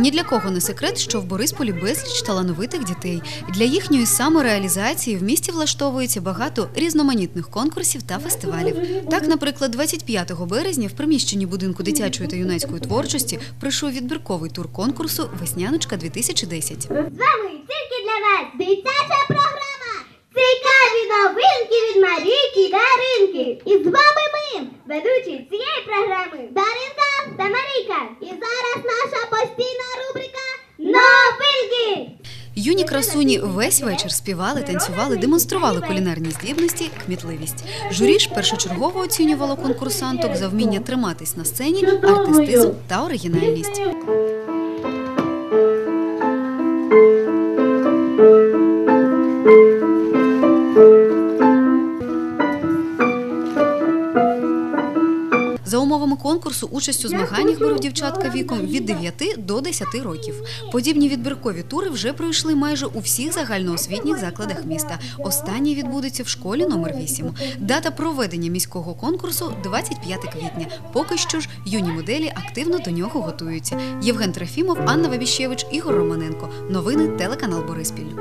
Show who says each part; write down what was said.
Speaker 1: Ні для кого не секрет, що в Борисполі безліч талановитих дітей. Для їхньої самореалізації в місті влаштовується багато різноманітних конкурсів та фестивалів. Так, наприклад, 25 березня в приміщенні будинку дитячої та юнацької творчості пройшов відбірковий тур конкурсу Весняночка 2010
Speaker 2: З вами тільки для вас дитяча програма. Цікаві новинки від Марійки Даринки. І з вами ми, ведучі цієї програми Даринка та Марійка. І зараз
Speaker 1: Юні красуні весь вечір співали, танцювали, демонстрували кулінарні здібності, кмітливість. Журі ж першочергово оцінювало конкурсанток за вміння триматись на сцені, артистизм та оригінальність. За умовами конкурсу участь у змаганнях беруть дівчатка віком від 9 до 10 років. Подібні відбіркові тури вже пройшли майже у всіх загальноосвітніх закладах міста. Останній відбудеться в школі номер 8. Дата проведення міського конкурсу 25 квітня. Поки що ж юні моделі активно до нього готуються. Євген Трофімов, Анна Вабіщевич, Ігор Романенко. Новини телеканал Бориспіль.